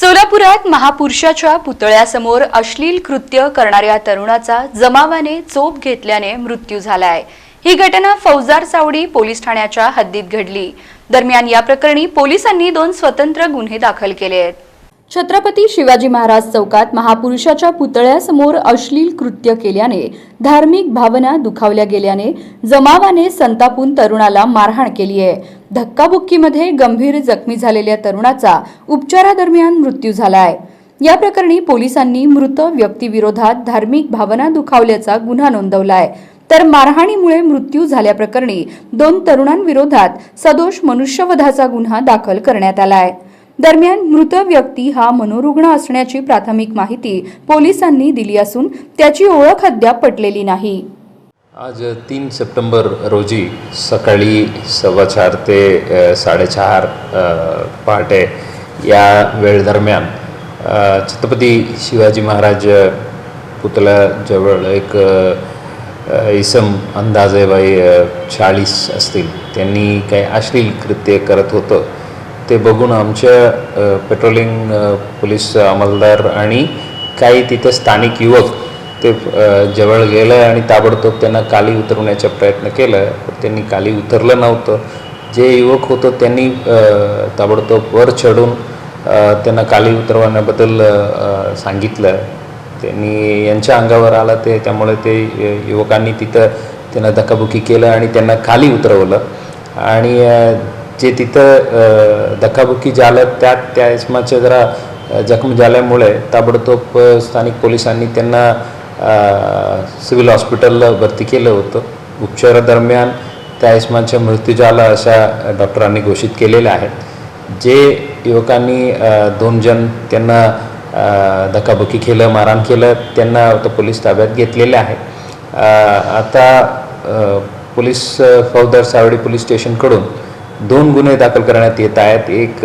सोलापुरात महापुरुषाच्या पुतळ्यासमोर अश्लील कृत्य करणाऱ्या तरुणाचा जमावाने चोप घेतल्याने मृत्यू झालाय. ही घटना फौजार चावडी पोलीस ठाण्याच्या हद्दीत घडली. दरम्यान या प्रकरणी पोलिसांनी दोन स्वतंत्र गुन्हे दाखल केले आहेत. छत्रपती शिवाजी महाराज चौकात महापुरुषाच्या पुतळ्यासमोर अश्लील कृत्य केल्याने धार्मिक भावना दुखावल्या गेल्याने जमावाने संतापून तरुणाला मारहाण केली आहे. धक्काबुक्कीमध्ये गंभीर जखमी झालेल्या तरुणाचा उपचारादरम्यान मृत्यू झाला आहे या प्रकरणी पोलिसांनी मृत व्यक्तीविरोधात धार्मिक भावना दुखावल्याचा गुन्हा नोंदवलाय. तर मारहाणीमुळे मृत्यू झाल्याप्रकरणी दोन तरुणांविरोधात सदोष मनुष्यवधाचा गुन्हा दाखल करण्यात आलाय. दरम्यान मृत व्यक्ती हा मनोरुग्ण असण्याची प्राथमिक माहिती पोलिसांनी दिली असून त्याची ओळख अद्याप पटलेली नाही. आज तीन सप्टेंबर रोजी सकाळी सव्वा चार ते साडेचार पहाटे या वेळदरम्यान छत्रपती शिवाजी महाराज पुतळ्याजवळ एक इसम अंदाजे बाई चाळीस असतील. त्यांनी काही अश्लील कृत्य करत होतं. ते बघून आमच्या पेट्रोलिंग पोलीस अंमलदार आणि काही तिथे स्थानिक युवक ते जवळ गेलं आणि ताबडतोब त्यांना काली उतरवण्याचा प्रयत्न केला पण त्यांनी खाली उतरलं नव्हतं. जे युवक होतं त्यांनी ताबडतोब वर चढून त्यांना काली उतरवण्याबद्दल सांगितलं. त्यांनी यांच्या अंगावर आलं ते त्यामुळे ते युवकांनी तिथं त्यांना धकाबुकी केलं आणि त्यांना खाली उतरवलं. आणि जे तिथं धक्काबुक्की झालं त्यात त्या इसमाचे जरा जखम झाल्यामुळे ताबडतोब स्थानिक पोलिसांनी त्यांना सिव्हिल हॉस्पिटलला भरती केलं होतं. उपचारादरम्यान त्या इसमाचा मृत्यू झाला अशा डॉक्टरांनी घोषित केलेल्या आहेत. जे युवकांनी दोन जण त्यांना अ, धक्काबुक्की केलं मारहाण केलं त्यांना आता पोलीस ताब्यात घेतलेले आहे. आता पोलीस फौजदार सावडी पोलीस स्टेशनकडून दोन गुन्हे दाखल करण्यात येत आहेत. एक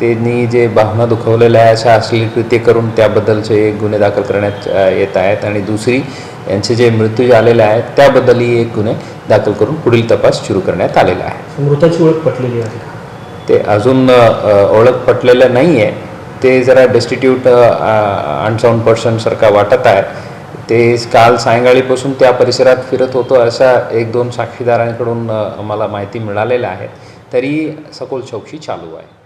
त्यांनी जे भावना दुखवलेल्या आहे अशा अश्लील कृत्य करून त्याबद्दलचे गुन्हे दाखल करण्यात येत आहेत. आणि दुसरी यांचे जे मृत्यू झालेले आहेत त्याबद्दलही एक गुन्हे दाखल करून पुढील तपास सुरू करण्यात आलेला आहे. मृताची ओळख पटलेली आहे? ते अजून ओळख पटलेलं नाही आहे ते जरा डेस्टिट्यूट अनसाऊंड पर्सनसारखा वाटत आहे. ते काल सायंकाळीपासून त्या परिसरात फिरत होतो अशा एक दोन साक्षीदारांकडून आम्हाला माहिती मिळालेल्या आहे. तरी सखोल चौकशी चालू आहे.